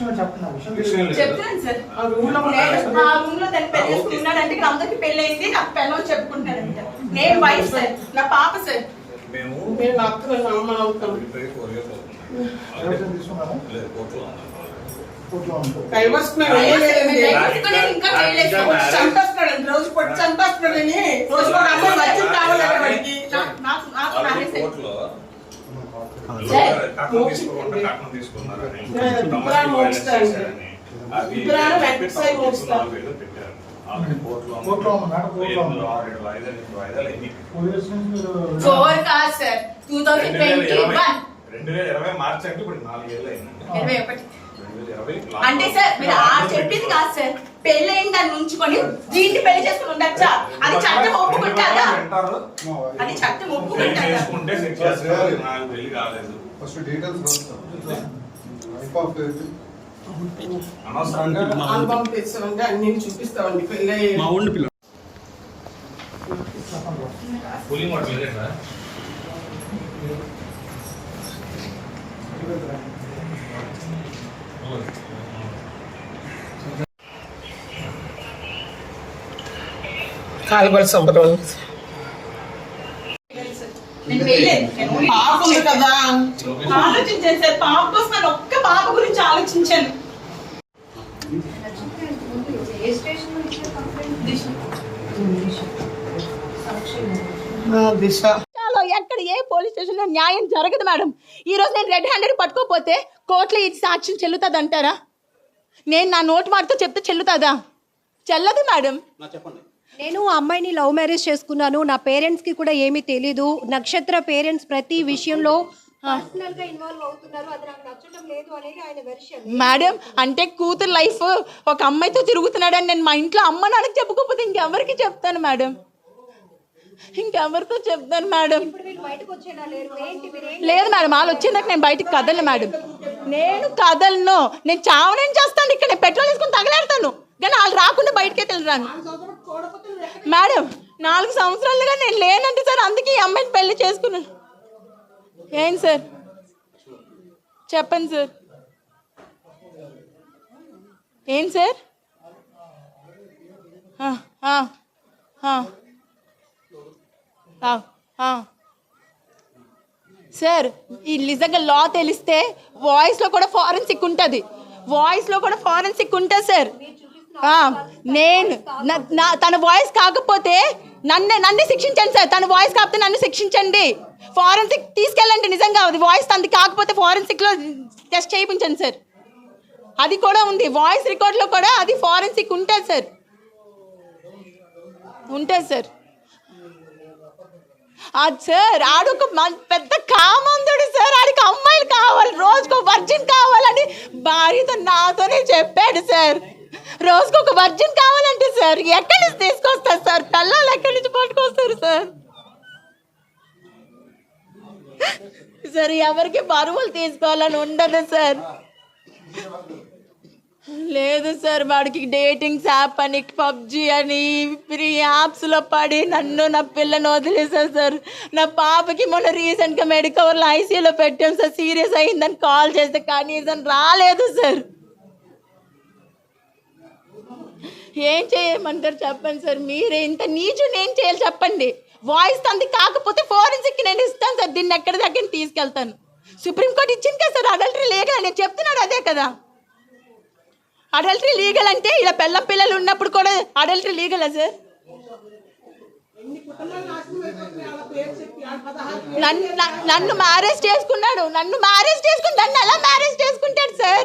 విషయం చెప్పండి. ఆ విషయం సార్. ఆ రూమ్లో నేను ఆ రూమ్లో తను పెళ్ళి చేసుకున్నాడు అంటే ఇక్కడ అందరికి పెళ్ళి అయింది నాకు పిల్లలు చెప్పుకుంటారంట. నేను వైఫ్ సార్. నా పాప సార్. మేము అమ్మ అవుతాం లేదు, కోర్టులో మేము. పొట్టి చంపేస్తున్నాడండి. రోజు పొట్టి చంపేస్తున్నాడని రోజు అమ్మాయి వచ్చి నా- నాకు నాకు ఫోర్ కాదు సార్ టూ థౌసండ్ రెండు వేల ట్వంటీ ఇరవై- వన్ రెండు వేల ఇరవై మార్చి అంటే ఇప్పుడు నాలుగేళ్ళు అయింది. ఇరవై ఒకటి. అంటే సార్ మీరు ఆ చెప్పింది కాదు సార్. పెళ్ళి అయిన దాన్ని ఉంచుకొని దీన్ని పెళ్ళి చేసుకుని ఉండొచ్చా అది చట్టం ఒప్పుకుంటారా అది చట్టం ఒప్పుకుంటారా ఫస్ట్ డీటెయిల్స్ ఆల్బమ్ తెచ్చామంటే అన్ని చూపిస్తామండి. పెళ్ళి మా ఊళ్ళో పిల్ల కూలింగ్ వాటర్? కాలుబల సంబరం పాప ఉంది కదా. ఆలోచించాను సార్ పాప కోసం నేను ఒక్క పాప గురించి ఆలోచించాను. ఏ స్టేషన్ నుంచి కంప్లైంట్ దిశ. చాలా ఎక్కడ ఏ పోలీస్ స్టేషన్లో న్యాయం జరగదు మేడం. ఈ రోజు నేను రెడ్ హ్యాండెడ్ పట్టుకోపోతే కోర్టులో ఇది సాక్ష్యం చెల్లుతుంది అంటారా నేను నా నోటు మాటతో చెప్తే చెల్లుతుందా? చెల్లదు మేడం. నేను ఆ అమ్మాయిని లవ్ మ్యారేజ్ చేసుకున్నాను. నా పేరెంట్స్కి కూడా ఏమీ తెలీదు. నక్షత్ర పేరెంట్స్ ప్రతి విషయంలో మేడం అంటే కూతురు లైఫ్ ఒక అమ్మాయితో తిరుగుతున్నాడని నేను మా ఇంట్లో అమ్మ నాన్నకి చెప్పుకోకపోతే ఇంకెవరికి చెప్తాను మేడం? ఇంకెవరితో చెప్తాను మేడం? లేదు మేడం వాళ్ళు వచ్చేదాకా నేను బయటికి కదలను మేడం. నేను కదలను. నేను చావనేం చేస్తాను? ఇక్కడ నేను పెట్రోల్ వేసుకుని తగలేడతాను. కానీ వాళ్ళు రాకుండా బయటకే వెళ్ళరాను మేడం నాలుగు సంవత్సరాలుగా నేను లేనంటే సార్ అందుకే ఈ అమ్మాయిని పెళ్ళి చేసుకున్నాను. ఏం సార్? చెప్పండి సార్. ఏం సార్? సార్ ఈ నిజంగా లా తెలిస్తే వాయిస్లో కూడా ఫారెన్సిక్ ఉంటుంది. వాయిస్లో కూడా ఫారెన్సిక్ ఉంటుంది సార్. నేను నా- తన వాయిస్ కాకపోతే నన్నే నన్ను శిక్షించండి సార్. తన వాయిస్ కాకపోతే నన్ను శిక్షించండి. ఫారెన్సిక్ తీసుకెళ్ళండి నిజంగా. అది వాయిస్ తనది కాకపోతే ఫారెన్సిక్లో టెస్ట్ చేయించండి సార్. అది కూడా ఉంది. వాయిస్ రికార్డ్లో కూడా అది ఫారెన్సిక్ ఉంటుంది సార్. ఉంటుంది సార్. అది సార్ ఆడొక మన్- పెద్ద కామందుడు సార్. ఆడికి అమ్మాయిలు కావాలి. రోజుకు వర్జిన్ కావాలని భార్యతో నాతోనే చెప్పాడు సార్. రోజుకు ఒక వర్జిన్ కావాలంటే సార్ ఎక్కడి నుంచి తీసుకొస్తారు సార్? పిల్లలు ఎక్కడి నుంచి పట్టుకొస్తారు సార్? సార్ ఎవరికి బరువులు తీసుకోవాలని ఉండదు సార్. లేదు సార్ వాడికి డేటింగ్స్ యాప్ అని పబ్జి అని ఫ్రీ యాప్స్లో పడి నన్ను నా పిల్లని వదిలేసారు సార్. నా పాపకి మొన్న రీసెంట్గా మెడికవర్లో ఐసీయూలో పెట్టాం సార్. సీరియస్ అయిందని కాల్ చేస్తే కనీసం రాలేదు సార్. ఏం చేయమంటారు చెప్పండి సార్? మీరు ఇంత నీచుని ఏం చేయాలి చెప్పండి? వాయిస్ తంది కాకపోతే ఫోరెన్సిక్ నేను ఇస్తాను సార్. దీన్ని ఎక్కడి దగ్గర తీసుకెళ్తాను? సుప్రీంకోర్టు ఇచ్చింది కదా సార్. అడల్టరీ లీగల్ నేను చెప్తున్నాడు అదే కదా. అడల్టరీ లీగల్ అంటే ఇలా పిల్లం పిల్లలు ఉన్నప్పుడు కూడా అడల్టరీ లీగలా సార్? నన్ను నన్ను మ్యారేజ్ చేసుకున్నాడు. నన్ను మ్యారేజ్ చేసుకుని నన్ను ఎలా మ్యారేజ్ చేసుకుంటాడు సార్?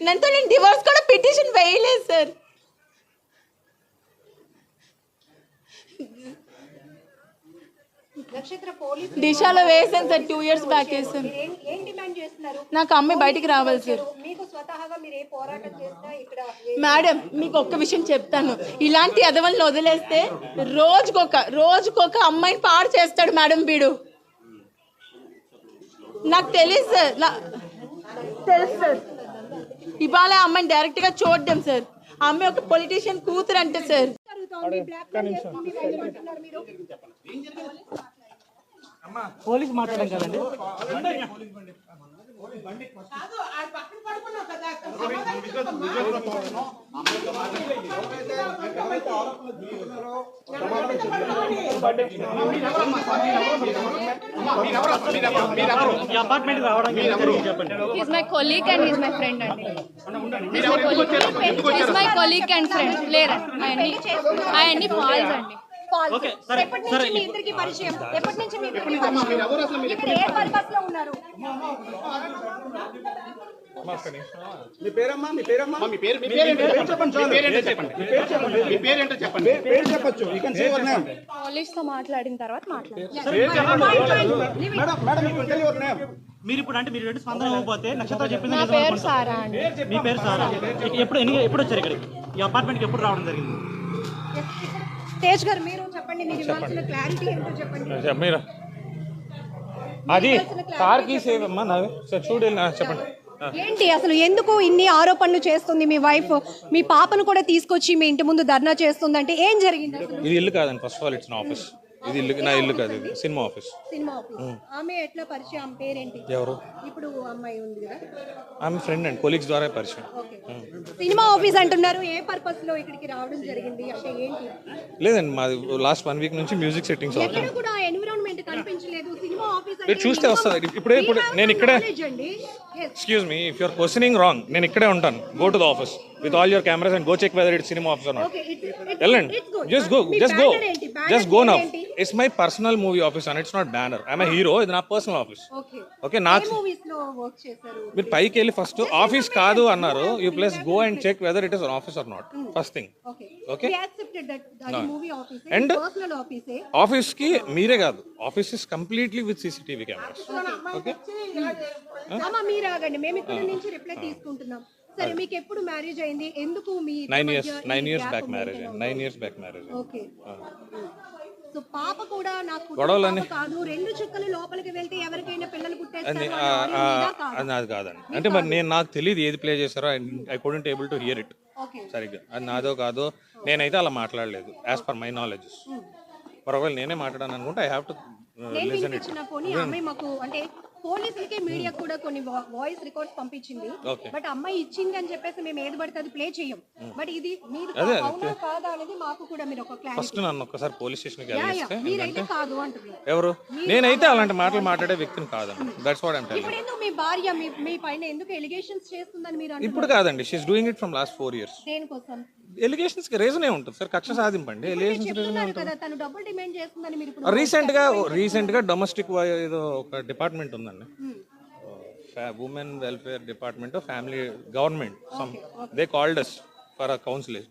నన్నుతో నేను డివోర్స్ కూడా పిటిషన్ వేయలేదు సార్ దిశాలో వేసాను సార్ టూ ఇయర్స్ బ్యాక్ వేసాను. మీరు ఏం ఏం డిమాండ్ చేస్తున్నారు? నాకు అమ్మాయి బయటికి రావాలి సార్ మీకు స్వతహాగా మీరు ఏ పోరాటం చేసినా ఇక్కడ ఏ- మేడం మీకు ఒక్క విషయం చెప్తాను. ఇలాంటి ఎదవల్ని వదిలేస్తే రోజుకొక రోజుకొక అమ్మాయిని పాడు చేస్తాడు మేడం వీడు. నాకు తెలియదు సార్ నా- తెలుసు సార్ ఇవాళ అమ్మాయిని డైరెక్ట్గా చూడడం సార్. అమ్మాయి ఒక పొలిటీషియన్ కూతురు అంటే సార్ పోలీస్ మాట్లాడడం కదండి. కాదు ఆ పక్కన He's my colleague and he's my friend అండి He's my colleague. And friend. లేరా అవన్నీ any ఫాల్స్ అండి False. ఎప్పటి నుంచి మీ ఇద్దరికి పరిచయం? ఎప్పటి నుంచి మీ ఇద్దరికి పరిచయం? ఇక్కడ ఏ పర్పస్లో ఉన్నారు? మీ పేరమ్మా మీ పేరమ్మా? మీ పేరు మీ పేరు చెప్పండి. చాలు. మీ పేరు చెప్పండి. మీ పేరు ఏంటో చెప్పండి. పేరు చెప్పొచ్చు. You can say your name పోలీస్తో మాట్లాడిన తర్వాత మాట్లాడు. Madam madam you can tell your name మీరు ఇప్పుడు అంటే మీరు రెండు స్పందన ఇవ్వకపోతే నక్షత్రం చెప్పింది నా పేరు. సారా అండి. మీ పేరు సారా? ఎప్పుడు ఎన్ని ఎప్పుడు వచ్చారు ఇక్కడికి? ఈ అపార్ట్మెంట్కి ఎప్పుడు రావడం జరిగింది? తేజ్ గారు మీరు చెప్పండి మీరు ఇవ్వాల్సిన క్లారిటీ ఏంటో చెప్పండి. మీరు. అది నావి? సార్ చూడు చెప్పండి. ఏంటి అసలు ఎందుకు ఇన్ని ఆరోపణలు చేస్తుంది మీ వైఫ్ మీ పాపను కూడా తీసుకొచ్చి మీ ఇంటి ముందు ధర్నా చేస్తుందంటే ఏం జరిగింది ఇది ఇల్లు కాదండి first of all it's office ఇది ఇల్లు నా ఇల్లు కాదు ఇది. Cinema office. Cinema office. ఆమె ఎట్లా పరిచయం? ఆమె పేరేంటి? ఎవరు? ఇప్పుడు అమ్మాయి ఉంది కదా. ఆమె ఫ్రెండ్ అండి. కొలీగ్స్ ద్వారా పరిచయం. ఓకే. సినిమా ఆఫీస్ అంటున్నారు. ఏ పర్పస్లో ఇక్కడికి రావడం జరిగింది? అంటే ఏంటి? లేదండి మాది లాస్ట్ వన్ వీక్ నుంచి మ్యూజిక్ సెట్టింగ్స్ ఎక్కడ అవుతుంది కూడా ఎన్విరాన్మెంట్ కనిపించలేదు. సినిమా ఆఫీస్ మీరు చూస్తే వస్తుంది. ఇప్పుడే- ఇప్పుడు నేను ఇక్కడే-. Excuse me if you're questioning wrong నేను ఇక్కడే ఉంటాను. Go to the office with all your cameras and go check whether it cinema office not Okay, it- it- వెళ్ళండి it's good. Just go me just go banner ఏంటి? Banner just go now ఏంటి? It's my personal movie office and it's not banner I'm hero ఇది నా personal office okay చేశారు? మీరు పైకి వెళ్ళి first office కాదు అన్నారు. You please go and check whether it is office or not first thing okay movie office And- కి మీరే కాదు. Office is completely with CCTV cameras okay మీరు ఆగండి మేము ఇక్కడ నుంచి రిప్లై తీసుకుంటున్నాం. సరే మీకు ఎప్పుడు మ్యారేజ్ అయింది? ఎందుకు మీ ఇద్దరి నైన్ మధ్య ఇయర్స్ ఈ nine years gap back marriage maintain nine years back marriage okay so పాప కూడా నాకు పాప కాదు. రెండు చుక్కలు లోపలికి వెళ్తే ఎవరికైనా పిల్లలు పుట్టేస్తారు అది కాదా? కాదండి. అంటే మరి నేను నాకు తెలియదు ఏది ప్లే చేశారో. I couldn't able to hear it okay సరిగ్గా. అది నాదో కాదో నేనైతే అలా మాట్లాడలేదు యాజ్ పర్ మై నాలెడ్జ్ ఒకవేళ నేనే మాట్లాడాను అనుకుంటే ఐ హ్యావ్ టు నేను లిసన్ ఇట్ పోలీసులకి మీడియా కూడా కొన్ని వాయిస్ రికార్డ్స్ పంపించింది. బట్ అమ్మాయి ఇచ్చింది అని చెప్పేసి మేము ఏది పడితే అది ప్లే చేయం. బట్ ఇది మీరు. అవునా కాదా అనేది మాకు కూడా మీరు ఒక ఫస్ట్ నన్ను ఒక్కసారి పోలీస్ వెళ్ళిస్తే మీరైతే కాదు అంటున్నారు. ఎవరు? నేనైతే అలాంటి మాటలు మాట్లాడే వ్యక్తిని కాదండి దట్స్ వాట్ ఐమ్ ఇప్పుడు ఎందుకు మీ భార్య మీ పైన ఎందుకు ఎలిగేషన్స్ చేస్తుందని మీరు ఇప్పుడు కాదండి. She is doing it from last four years దేనికోసం? ఎలిగేషన్స్కి రీజన్ ఉంటుంది? సార్ కక్ష సాధింపండి. ఎలిగేషన్స్ రీజన్ చెప్తున్నారు కదా తను డబ్బులు డిమాండ్ చేస్తుందని మీరు ఇప్పుడు రీసెంట్గా రీసెంట్గా డొమెస్టిక్ ఏదో ఒక డిపార్ట్మెంట్ ఉందండి. Women welfare department family government some they called us for a counselling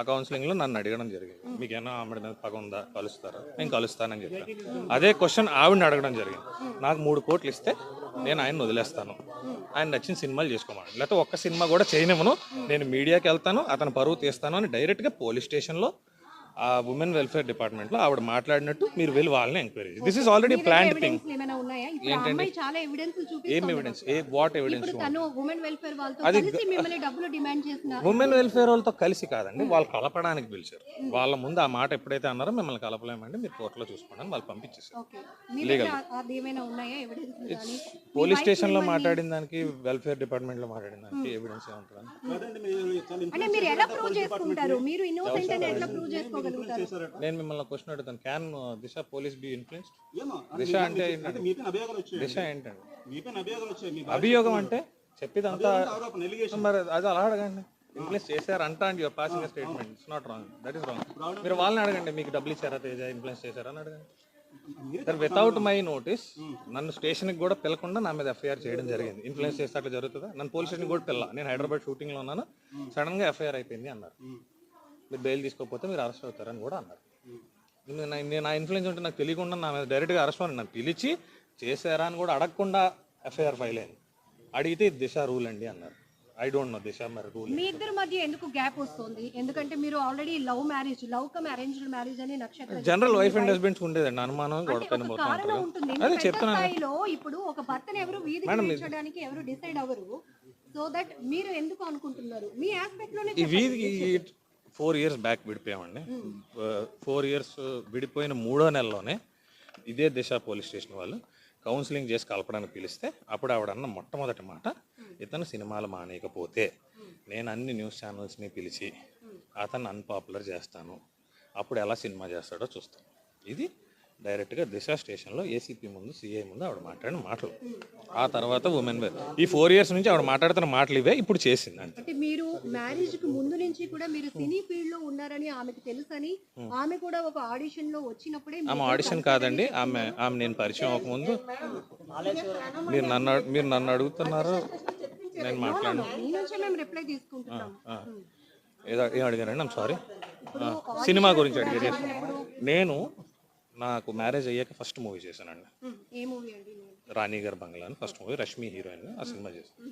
ఆ కౌన్సిలింగ్లో నన్ను అడగడం జరిగింది. మీకేనా ఆమెడ మీద పగ ఉందా? కలుస్తారా? నేను కలుస్తానని చెప్పాను. అదే క్వశ్చన్ ఆవిడని అడగడం జరిగింది. నాకు మూడు కోట్లు ఇస్తే నేను ఆయన వదిలేస్తాను. ఆయన నచ్చిన సినిమాలు చేసుకోమని. లేకపోతే ఒక్క సినిమా కూడా చేయనివ్వను. నేను మీడియాకి వెళ్తాను అతను పరువు తీస్తాను అని డైరెక్ట్గా పోలీస్ స్టేషన్లో ఆ ఉమెన్ వెల్ఫేర్ డిపార్ట్మెంట్లో ఆవిడ మాట్లాడినట్టు మీరు వెళ్ళి వాళ్ళని enquiry this is already plan thing evidence ఏమైనా ఉన్నాయా? ఇప్పుడు ఆ అమ్మాయి చాలా ఎవిడెన్స్ ఏం ఎవిడెన్స్ ఏ వాట్ ఎవిడెన్స్ ఇప్పుడు తను ఉమెన్ వెల్ఫేర్ వాళ్ళతో కలిసి మిమ్మల్ని డబ్బులు డిమాండ్ చేసిన ఉమెన్ వెల్ఫేర్ వాళ్ళతో కలిసి కాదండి వాళ్ళు కలపడానికి పిలిచారు. వాళ్ళ ముందు ఆ మాట ఎప్పుడైతే అన్నారో మిమ్మల్ని కలపలేమండి మీరు కోర్టులో చూసుకోండి వాళ్ళు పంపించేసారు ఓకే. మీ దగ్గర అది ఏమైనా ఉన్నాయా ఎవిడెన్స్ కానీ? పోలీస్ స్టేషన్లో మాట్లాడిన దానికి వెల్ఫేర్ డిపార్ట్మెంట్లో మాట్లాడిన దానికి ఎవిడెన్స్ ఏముంటుంది కాదండి మీరు చాలా అంటే మీరు ఎలా ప్రూవ్ చేసుకుంటారు? మీరు ఇన్నోసెంట్ అని ఎట్లా ప్రూవ్ చేసుకోగలుగుతారు నేను మిమ్మల్ని క్వశ్చన్ అడుగుతాను. Can Disha police be influenced? Disha అంటే దిశ ఏంటండి? అభియోగం అంటే చెప్పేదంతా మరి అది అలా అడగండి. ఇన్ఫ్లుయెన్స్ చేశారు అంట and your passing statement it's not wrong that is wrong మీరు వాళ్ళని అడగండి మీకు డబ్బులు ఇచ్చారా తేజ? ఇన్ఫ్లుయెన్స్ చేశారా అని అడగండి. సార్ వితౌట్ మై నోటీస్ నన్ను స్టేషన్కి కూడా పిలకుండా నా మీద ఎఫ్ఐఆర్ చేయడం జరిగింది. ఇన్ఫ్లుయెన్స్ చేస్తే అట్లా జరుగుతుందా? నన్ను పోలీస్ స్టేషన్ కూడా పిల్ల. నేను హైదరాబాద్ షూటింగ్లో ఉన్నాను. సడన్గా ఎఫ్ఐఆర్ అయిపోయింది అన్నారు. మీరు బెయిల్ తీసుకోకపోతే మీరు అరెస్ట్ అవుతారని కూడా అన్నారు. నేను నా- ఇన్ఫ్లుయెన్స్ ఉంటే నాకు తెలియకుండా నా మీద డైరెక్ట్గా అరెస్ట్ అని నన్ను పిలిచి చేశారా అని కూడా అడగకుండా ఎఫ్ఐఆర్ ఫైల్ అయింది. అడిగితే దిశ రూల్ అండి అన్నారు. ఐ డోంట్ నో దిశ మరి రూల్ మీ ఇద్దరి మధ్య ఎందుకు గ్యాప్ వస్తుంది? ఎందుకంటే మీరు already love marriage love come arranged marriage అని నక్షత్ర జనరల్ వైఫ్ అండ్ హస్బెండ్స్ ఉండేదండి అనుమానం అంటే గొడవ ఒక కారణం ఉంటుంది. ఉంటారు అదే చెప్తున్నాను. ఇప్పుడు ఒక భర్తను ఎవరు వీధికి తీర్చడానికి ఎవరు డిసైడ్ అవ్వరు. సో దట్ మీరు ఎందుకు అనుకుంటున్నారు? మీ ఆస్పెక్ట్లోనే ఈ వీధికి ఫోర్ ఇయర్స్ బ్యాక్ విడిపోయామండి. ఫోర్ ఇయర్స్ విడిపోయిన మూడో నెలలోనే ఇదే దిశ పోలీస్ స్టేషన్ వాళ్ళు కౌన్సిలింగ్ చేసి కలపడానికి పిలిస్తే అప్పుడు ఆవిడన్న మొట్టమొదటి మాట ఇతను సినిమాలు మానేయకపోతే నేను అన్ని న్యూస్ ఛానల్స్ని పిలిచి అతన్ని అన్పాపులర్ చేస్తాను. అప్పుడు ఎలా సినిమా చేస్తాడో చూస్తాను. ఇది డైరెక్ట్గా దిశ స్టేషన్లో ఏసీపీ ముందు సిఐ ముందు ఆవిడ మాట్లాడిన మాటలు. ఆ తర్వాత ఉమెన్ వెల్ ఈ ఫోర్ ఇయర్స్ నుంచి ఆవిడ మాట్లాడుతున్న మాటలు ఇవే ఇప్పుడు చేసింది అంటే మీరు మ్యారేజ్కి ముందు నుంచి కూడా మీరు సినీ ఫీల్డ్లో ఉన్నారని ఆమెకు తెలుసని ఆమె కూడా ఒక ఆడిషన్లో వచ్చినప్పుడే ఆమె ఆడిషన్ కాదండి ఆమె ఆమె నేను పరిచయం అవ్వకముందు మీరు నన్ను మీరు నన్ను అడుగుతున్నారు నేను మాట్లాడను. ఏదో ఏం అడిగానండి ఐమ్ సారీ సినిమా గురించి అడిగారు. నేను నాకు మ్యారేజ్ అయ్యాక ఫస్ట్ మూవీ చేశానండి. ఉమ్, ఏ మూవీ అండి రాణి గారి బంగ్లా అని ఫస్ట్ మూవీ రష్మి హీరోయిన్ ఆ సినిమా చేశాను.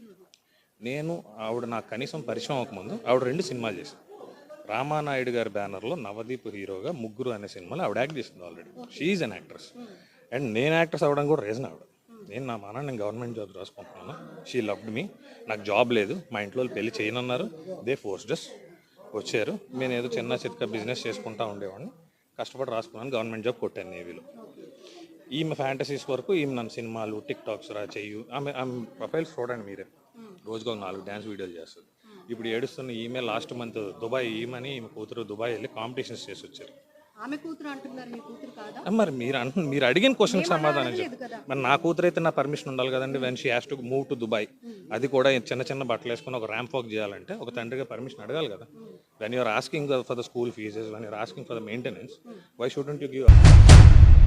నేను ఆవిడ నాకు కనీసం పరిచయం అవ్వకముందు ఆవిడ రెండు సినిమాలు చేశాను రామానాయుడు గారి బ్యానర్లో నవదీప్ హీరోగా ముగ్గురు అనే సినిమాలో ఆవిడ యాక్ట్ చేసింది already. She is an actress and నేను యాక్ట్రెస్ అవ్వడం కూడా రీజన్ ఆవిడ. నేను నా మాన నేను గవర్నమెంట్ జాబ్ రాసుకుంటున్నాను. షీ లవ్డ్ మీ నాకు జాబ్ లేదు. మా ఇంట్లో వాళ్ళు పెళ్ళి చేయనన్నారు. దే ఫోర్స్ డస్ వచ్చారు. నేను ఏదో చిన్న చిత్క బిజినెస్ చేసుకుంటా ఉండేవాడిని. కష్టపడి రాసుకున్నాను. గవర్నమెంట్ జాబ్ కొట్టాను నేవీలో. ఈమె ఫ్యాంటసీస్ వరకు ఈమె నన్ను సినిమాలు టిక్ టాక్స్ రా చెయ్యు. ఆమె ఆమె ప్రొఫైల్స్ చూడండి మీరే. రోజుకు ఒక నాలుగు డ్యాన్స్ వీడియోలు చేస్తుంది. ఇప్పుడు ఏడుస్తున్న ఈమె లాస్ట్ మంత్ దుబాయ్ ఈమెని ఈమె కూతురు దుబాయ్ వెళ్ళి కాంపిటీషన్స్ చేసి వచ్చారు ఆమె కూతురు అంటున్నారు మీ కూతురు కాదా? ఆ, మరి మీరు అంటు మీరు అడిగిన క్వశ్చన్కి సమాధానం చెప్పు. మరి నా కూతురు అయితే నా పర్మిషన్ ఉండాలి కదండి. When she has to move to Dubai అది కూడా చిన్న చిన్న బట్టలు వేసుకొని ఒక ర్యాంప్ వాక్ చేయాలంటే ఒక తండ్రిగా పర్మిషన్ అడగాలి కదా. when you're asking for the school fees, when you're asking for the maintenance, why shouldn't you give? up?